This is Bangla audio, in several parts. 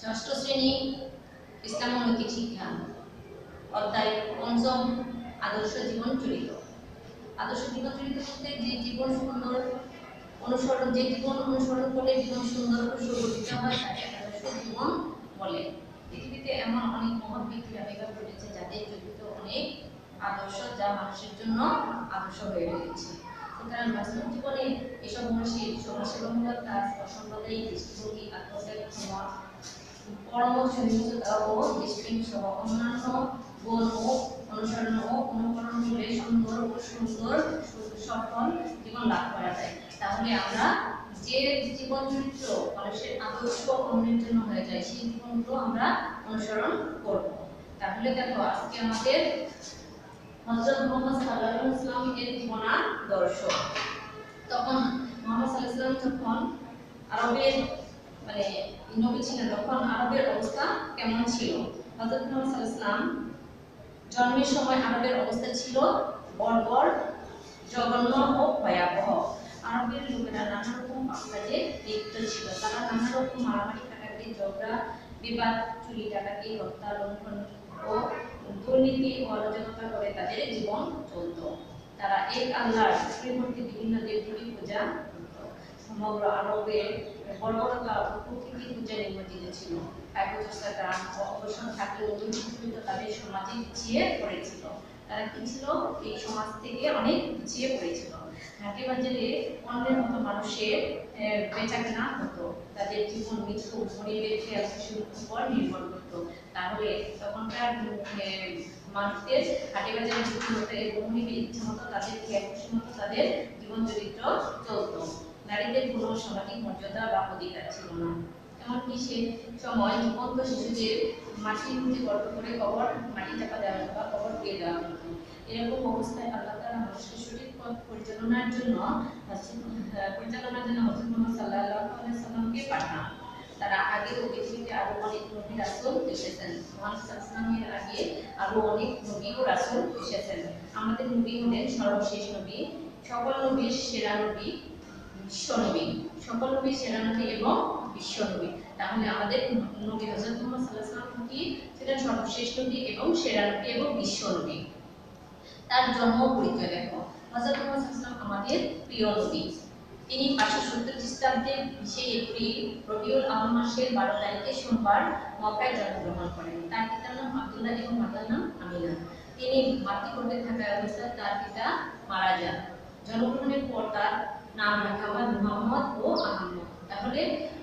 ষষ্ঠ শ্রেণি ইসলাম নৈতিক শিক্ষা আদর্শ জীবন চরিত। আদর্শ জীবন চরিত বলতে যে জীবন সুন্দর অনুসরণ, যে জীবন অনুসরণ করলে জীবন সুন্দর সুগঠিত হয়, তাকে আদর্শ জীবন বলে। পৃথিবীতে এমন অনেক মহৎ ব্যক্তির আবির্ভাব ঘটেছে যাদের চরিত্র অনেক আদর্শ যা মানুষের জন্য আদর্শ হয়ে রয়েছে। সুতরাং বাস্তব জীবনে এসব মানুষের কাজ দৃষ্টিভঙ্গি, আত্মত্যাগ ক্ষমা ও সহ অন্যান্য গুণ ও অনুসরণ ও অনুকরণ করে সুন্দর ও সুন্দর সফল জীবন লাভ করা যায়। তাহলে আমরা যে জীবন চরিত্র মানুষের আদর্শ অন্যের জন্য হয়ে যায়, সেই জীবনগুলো আমরা অনুসরণ করব। তাহলে দেখো, আজকে আমাদের হযরত মুহাম্মদ সাল্লাল্লাহু আলাইহি ওয়াসাল্লাম এর জীবনাদর্শ তখন মুহাম্মদ সাল্লাল্লাহু আলাইহি ওয়াসাল্লাম যখন আরবের মানে নবী ছিলেন তখন আরবের অবস্থা কেমন ছিল? হযরত মুহাম্মদ আলাইহি জন্মের সময় আরবের অবস্থা ছিল বর্বর, জঘন্য ও ভয়াবহ। আরবের লোকেরা নানা রকম কাজে লিপ্ত ছিল। তারা নানা রকম মারামারি কাটাকাটি ঝগড়া বিবাদ, চুরি, ডাকাতি হত্যা লঙ্ঘন ও দুর্নীতি ও অরাজকতা করে তাদের জীবন চলত। তারা এক আল্লাহর পরিবর্তে বিভিন্ন দেবদেবী পূজা সমগ্র আরবের বর্বরতা ও প্রকৃতি পূজা নিমজ্জিত ছিল। তাদের সমাজে পিছিয়ে পড়েছিল। তারা কি ছিল এই সমাজ থেকে অনেক পিছিয়ে পড়েছিল। বাজারে অন্যের মতো মানুষের আহ, বেচাকেনা হতো। তাদের জীবন মৃত্যু খেয়াল খুশির উপর নির্ভর করতো। তাহলে তখনকার মানুষদের হাটে বাজারে বিক্রি হতো এবং ইচ্ছা মতো তাদের খুশি মতো তাদের জীবন চরিত্র চলতো। নারীদের কোনো সামাজিক মর্যাদা বা অধিকার ছিল না। এমনকি সে সময় জীবন্ত শিশুদের মাটির মধ্যে গর্ত করে কবর, মাটি চাপা দেওয়া হতো বা কবর দিয়ে দেওয়া হতো এরকম অবস্থায় আল্লাহ তাআলা মানুষকে সঠিক পথ পরিচালনার জন্য পরিচালনার জন্য হযরত মুহাম্মদ আলাইহি সাল্লামকে পাঠান। তারা আগে ও পৃথিবীতে আরও অনেক নবী রাসূল এসেছেন। মুহাম্মদ আগে আরও অনেক নবী ও রাসূল এসেছেন। আমাদের নবী হলেন সর্বশেষ নবী, সকল নবীর সেরা নবী, বিশ্ব নবী। সকল নবী সেরা নবী এবং বিশ্ব নবী তাহলে আমাদের নবী হযরত মুহাম্মদ আলাইহি সাল্লাম কি? ছিলেন সর্বশেষ নবী এবং সেরা নবী এবং বিশ্ব নবী তার জন্ম পরিচয় দেখো। হযরত মুহাম্মদ সাল্লাম আমাদের প্রিয় নবী তিনি পাঁচশো সত্তর খ্রিস্টাব্দে বিশে এপ্রিল রবিউল আওয়াল মাসের বারো তারিখে সোমবার মক্কায় জন্মগ্রহণ করেন। তার পিতার নাম আব্দুল্লাহ এবং মাতার নাম আমিনা। তিনি মাতৃগর্ভে থাকা অবস্থায় তার পিতা মারা যান। জন্মগ্রহণের পর তার নাম রাখা হয় মুহাম্মদ ও আহমদ তাহলে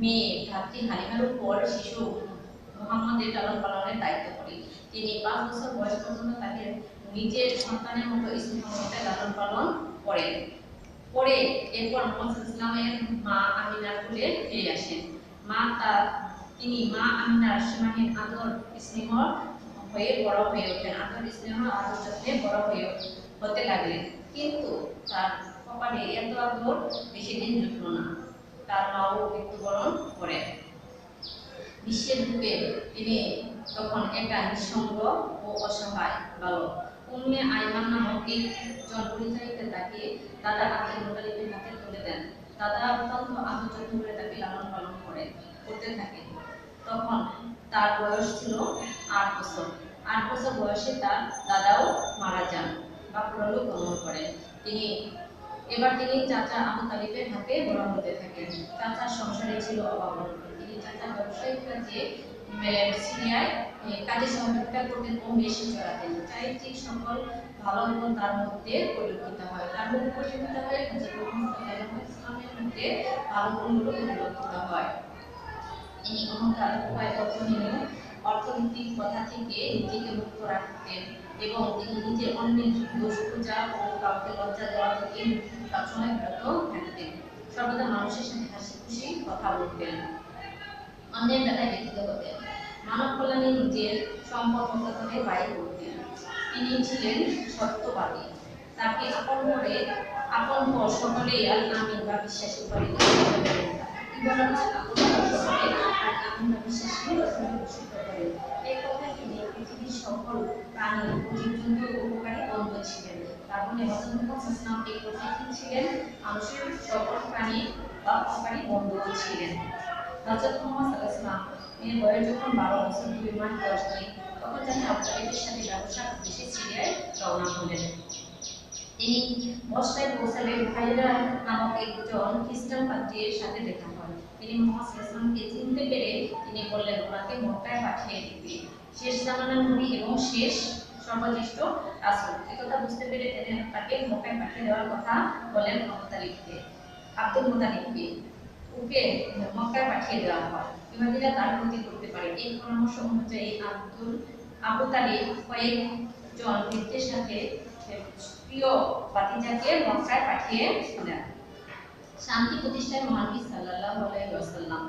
মেয়ে ভাতৃ হালিমার উপর শিশু মোহাম্মদের লালন পালনের দায়িত্ব করে। তিনি পাঁচ বছর বয়স পর্যন্ত তাকে নিজের সন্তানের মতো স্নেহমমতায় লালন পালন করেন। পরে এরপর মোহাম্মদ ইসলামের মা আমিনার কোলে ফিরে আসেন। মা তার তিনি মা আমিনার সীমাহীন আদর স্নেহ হয়ে বড় হয়ে ওঠেন। আদর স্নেহ আদর যত্নে বড় হয়ে হতে লাগলেন। কিন্তু তার কপালে এত আদর বেশি দিন জুটল না। তার মাও মৃত্যুবরণ করেন বিশ্বের বুকে তিনি তখন একা নিঃসঙ্গ ও অসহায় বালক। উম্মে আইমান নামক এক জন পরিচালিত তাকে দাদা আব্দুল মুতালিবের হাতে তুলে দেন। দাদা অত্যন্ত আদর যত্ন করে তাকে লালন পালন করে, করতে থাকে। তখন তার বয়স ছিল আট বছর। আট বছর বয়সে তার দাদাও মারা যান বা পরলোক গমন করেন। তিনি এবার তিনি চাচা আবু তালিবের হাতে বড় হতে থাকেন। চাচার সংসারে ছিল অভাব। তিনি চাচা ব্যবসায়িক কাজে সিরিয়ায় কাজে সহযোগিতা করতেন ও মেশি চড়াতেন। চারিত্রিক সকল ভালো গুণ তার মধ্যে পরিলক্ষিত হয়। তার মধ্যে পরিলক্ষিত হয় হযরত মুহাম্মদ আলাইহি মধ্যে ভালো গুণগুলো পরিলক্ষিত হয়। তিনি অহংকার উপায় অর্থহীন অর্থনৈতিক কথা থেকে নিজেকে মুক্ত রাখতেন এবং তিনি নিজে অন্যের পূজা ও কাউকে লজ্জা দেওয়া থেকে সবসময় বিরত থাকতেন। সর্বদা মানুষের সাথে হাসি খুশি কথা বলতেন। অন্যের বেলায় ব্যতীত হতেন। মানব কল্যাণে নিজের সম্পদ মতনে ব্যয় করতেন। তিনি ছিলেন সত্যবাদী। তাকে আপন করে, আপন সকলেই আর আমিন বা বিশ্বাসী করে। সকলে প্রাণী ও জীবজন্তু উপকারী বন্ধু ছিলেন তার হজরত মুহাম্মদ ইসলাম এই কি ছিলেন মানুষের সকল প্রাণী বা উপকারী বন্ধু ছিলেন হজরত মোহাম্মদ সাল্লাল্লাহু এর বয়স যখন বারো বছর দুই মাস বয়স তখন তিনি আবুতালিবের সাথে ব্যবসা দেশে সিরিয়ায় রওনা হলেন তিনি বস্তায় পৌঁছালে ভাইরা নামক একজন খ্রিস্টান পাদ্রীর সাথে দেখা হয়। তিনি মোহাম্মদ ইসলামকে চিনতে পেরে তিনি বললেন, ওনাকে মক্কায় পাঠিয়ে দিতে শেষ জামানার নবী এবং শেষ সর্বশ্রেষ্ঠ রাসূল। একথা বুঝতে পেরে তিনি তাকে মক্কায় পাঠিয়ে দেওয়ার কথা বলেন আবু আব্দুল মুতালিবকে ওকে মক্কায় পাঠিয়ে দেওয়া হয়। ইহুদিরা তার ক্ষতি করতে পারে। এই পরামর্শ অনুযায়ী আব্দুল আবু তালিব কয়েকজন বৃদ্ধের সাথে প্রিয় বাতিজাকে মক্কায় পাঠিয়ে দেন শান্তি প্রতিষ্ঠায় মহানবী সাল্লাল্লাহু আলাইহি ওয়াসাল্লাম।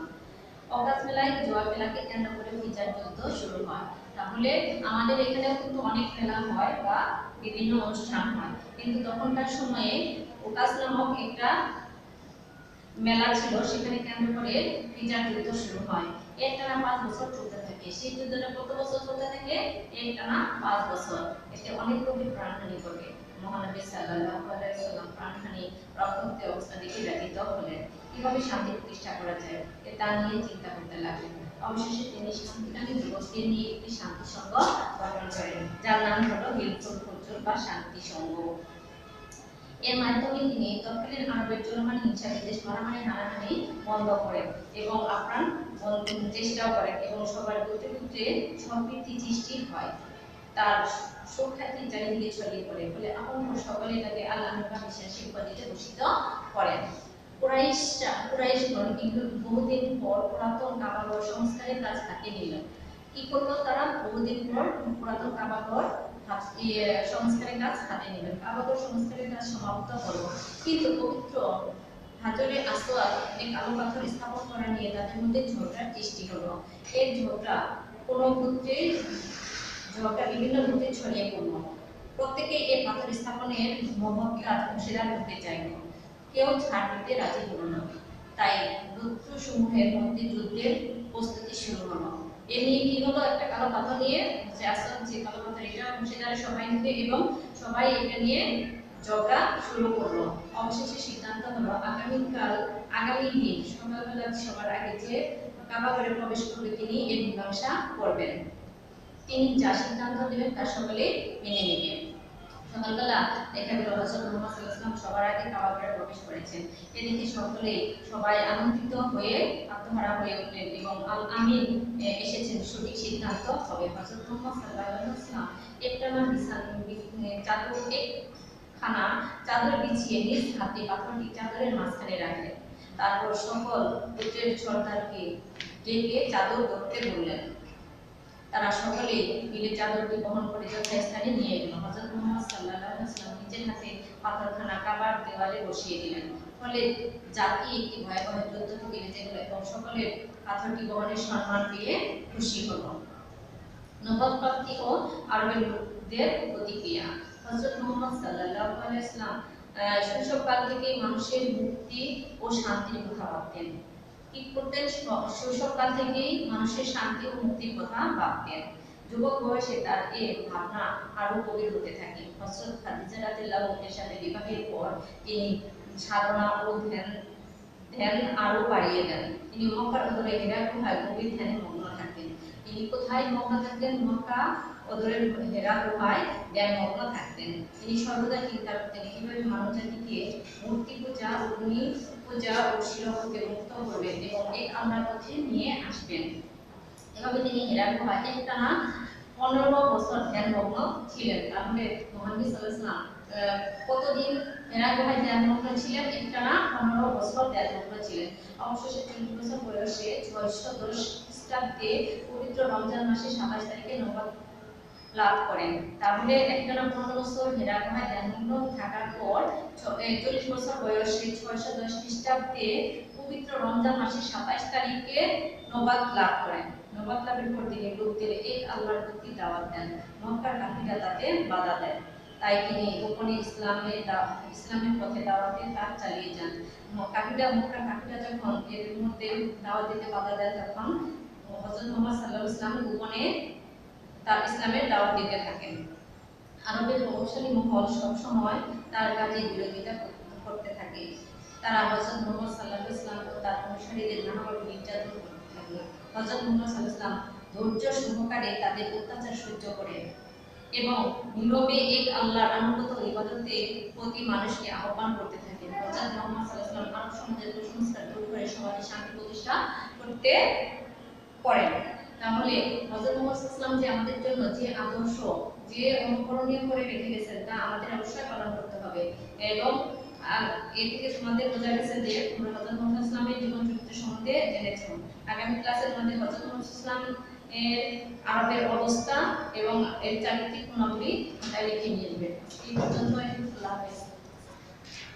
অগাস্ট মেলায় জোয়া মেলাকে কেন্দ্র করে বিচার যুদ্ধ শুরু হয়। তাহলে আমাদের এখানেও কিন্তু অনেক মেলা হয় বা বিভিন্ন অনুষ্ঠান হয়। কিন্তু তখনকার সময়ে ওকাস নামক একটা মেলা ছিল, সেখানে কেন্দ্র করে বিচার যুদ্ধ শুরু হয়। এর টানা পাঁচ বছর চলতে থাকে। সেই যুদ্ধটা কত বছর চলতে থাকে? এর টানা পাঁচ বছর। এতে অনেক লোকের প্রাণহানি ঘটে। মহানবী সাল্লাল্লাহু আলাইহি ওয়াসাল্লাম প্রাণহানি, রক্তাক্ত অবস্থা দেখে ব্যতীত হলেন। কীভাবে শান্তি প্রতিষ্ঠা করা যায়, এ তা নিয়ে চিন্তা করতে লাগলেন। অবশেষে তিনি শান্তিকামী যুবকদের নিয়ে একটি শান্তি সংঘ গঠন করেন, যার নাম হলো হিলফুল ফুজুর বা শান্তি সংঘ এর মাধ্যমে তিনি তৎকালীন আরবের চলমান হিংসা বিদ্বেষ মারামারি হানাহানি বন্ধ করেন এবং আপ্রাণ চেষ্টাও করেন এবং সবার গোত্রে সম্প্রীতি সৃষ্টি হয়। তার সুখ্যাতি চারিদিকে ছড়িয়ে পড়ে ফলে আপন সকলে তাকে আল্লাহ বিশ্বাসী উপাধিতে ভূষিত করেন। কুরাইশগণ কিন্তু বহুদিন পর পুরাতন সংস্কারের কাজ হাতে নিল। কি করল তারা? বহুদিন পর পুরাতন ইয়ে, সংস্কারের কাজ হাতে নিলেন কাবাগর সংস্কারের কাজ সমাপ্ত হলো। কিন্তু পবিত্র হাজরে কালো পাথর স্থাপন করা নিয়ে তাদের মধ্যে ঝগড়ার সৃষ্টি হলো। এই ঝগড়া কোনো ক্ষেত্রে ঝগড়া বিভিন্ন ক্ষেত্রে ছড়িয়ে পড়ল। প্রত্যেকে এই পাথর স্থাপনের মহৎ কাজ অংশীদার হতে চাইল। কেউ ছাড় দিতে রাজি হলো না। তাই গোত্র সমূহের মধ্যে যুদ্ধের প্রস্তুতি শুরু হলো। এ নিয়ে কি হলো? একটা কালো পাথর নিয়ে যে আসল যে কালো পাথর এটা অংশীদারে সবাই নিবে এবং সবাই এটা নিয়ে ঝগড়া শুরু করল। অবশেষে সিদ্ধান্ত হলো, আগামীকাল, আগামী দিন সকালবেলা সবার আগে যে কাবাগরে প্রবেশ করবে তিনি এর মীমাংসা করবেন। তিনি যা সিদ্ধান্ত দেবেন তা সকলে মেনে নেবেন সকালবেলা দেখা গেল হজরত মুহাম্মদ সাল্লাল্লাহু সবার আগে কাবাগরে প্রবেশ করেছেন। এদিকে সকলে সবাই আনন্দিত হয়ে আত্মহারা হয়ে উঠলেন এবং আমিন এসেছেন। সঠিক সিদ্ধান্ত হবে। হজরত মুহাম্মদ একটানা বিছান, বি- চাদর এক খানা চাদর বিছিয়ে নিজ হাতে পাথরটি চাদরের মাঝখানে রাখলেন। তারপর সকল পুত্রের সর্দারকে ডেকে চাদর ধরতে বললেন তারা সকলে মিলে চাদরটি বহন করে যথাস্থানে নিয়ে গেল হযরত মুহাম্মদ সাল্লাল্লাহু আলাইহি ওয়াসাল্লাম নিজের হাতে পাথরখানা কাবার দেওয়ালে বসিয়ে দিলেন। ফলে জাতি একটি ভয়াবহ যুদ্ধ থেকে বেঁচে গেল এবং সকলের পাথরটি বহনের সম্মান পেয়ে খুশি হলো। নবদ প্রাপ্তি ও আরবের লোকদের প্রতিক্রিয়া। হযরত মুহাম্মদ ওয়াসাল্লাম আহ, শৈশবকাল থেকেই মানুষের মুক্তি ও শান্তির কথা ভাবতেন। কি করতেন শৈশবকাল থেকেই মানুষের শান্তি ও মুক্তির কথা ভাবতেন। যুবক বয়সে তার এ ভাবনা আরও গভীর হতে থাকে। হযরত খাদিজা রাদিয়াল্লাহু আনহার সাথে বিবাহের পর তিনি সাধনা ও ধ্যান ধ্যান আরও বাড়িয়ে দেন। তিনি মক্কার অদূরে হেরা গুহায় গভীর ধ্যানে মগ্ন থাকতেন তিনি কোথায় মগ্ন থাকতেন? মক্কা অদূরের হেরা ধ্যান মগ্ন থাকতেন। তিনি সর্বদা চিন্তা করতেন কীভাবে মানব জাতিকে মূর্তি পূজা অগ্নি পূজা ও হতে মুক্ত করবেন এবং এক আল্লাহর পথে নিয়ে আসবেন? এভাবে তিনি হেরা গুহায় একটানা পনেরো বছর ধ্যানমগ্ন ছিলেন। তাহলে সাল্লাল্লাহু আহ, কতদিন হেরা গুহায় ধ্যানমগ্ন ছিলেন? একটানা পনেরো বছর ধ্যানমগ্ন ছিলেন। অবশেষে চল্লিশ বছর বয়সে ছয়শো দশ খ্রিস্টাব্দে পবিত্র রমজান মাসে সাতাশ তারিখে নবাব লাভ করেন। তাহলে একটানা পনেরো বছর হেরা গুহায় ধ্যানমগ্ন থাকার পর একচল্লিশ বছর বয়সে ছয়শো দশ খ্রিস্টাব্দে পবিত্র রমজান মাসের সাতাইশ তারিখে নবাদ লাভ করেন। নবাদ লাভের পর তিনি লোকদের এক আল্লাহর প্রতি দাওয়াত দেন। মক্কার কাফিরা তাতে বাধা দেয় তাই তিনি গোপনে ইসলামের দা- ইসলামের পথে দাওয়াতের কাজ চালিয়ে যান। কাফিরা মক্কার কাফিরা যখন এর মধ্যে দাওয়াত দিতে বাধা দেয় তখন হযরত মুহাম্মদ সাল্লাহ ইসলাম গোপনে তার ইসলামের দাওয়াত দিতে থাকেন। আরবের প্রভাবশালী মহল সবসময় তার কাজে বিরোধিতা করতে থাকে। তারা হযরত মুহাম্মদ সাল্লাল্লাহু আলাইহি ওয়াসাল্লাম ও তার অনুসারীদের নানাভাবে নির্যাতন করতে থাকে। হযরত মুহাম্মদ সাল্লাল্লাহু আলাইহি ওয়াসাল্লাম ধৈর্য সহকারে তাদের অত্যাচার সহ্য করেন এবং নীরবে এক আল্লাহর আনুগত ইবাদতের প্রতি মানুষকে আহ্বান করতে থাকেন। হযরত মুহাম্মদ আলাইহি ওয়াসাল্লাম আরব সমাজের কুসংস্কার দূর করে সমাজে শান্তি প্রতিষ্ঠা করতে করেন তাহলে হযরত মুহাম্মদ সাল্লাল্লাহু আলাইহি যে আমাদের জন্য যে আদর্শ, যে অনুকরণীয় করে রেখে গেছেন তা আমাদের অবশ্যই পালন করতে হবে। এবং আর এ থেকে তোমাদের বোঝা গেছে যে তোমরা হযরত মুহাম্মদ ইসলামের জীবন চরিত্র সম্বন্ধে জেনেছো। আগামী ক্লাসে তোমাদের হযরত মুহাম্মদ ইসলাম এর আরবের অবস্থা এবং এর চারিত্রিক গুণাবলী লিখে নিয়ে যাবে এই পর্যন্ত আল্লাহ হাফেজ।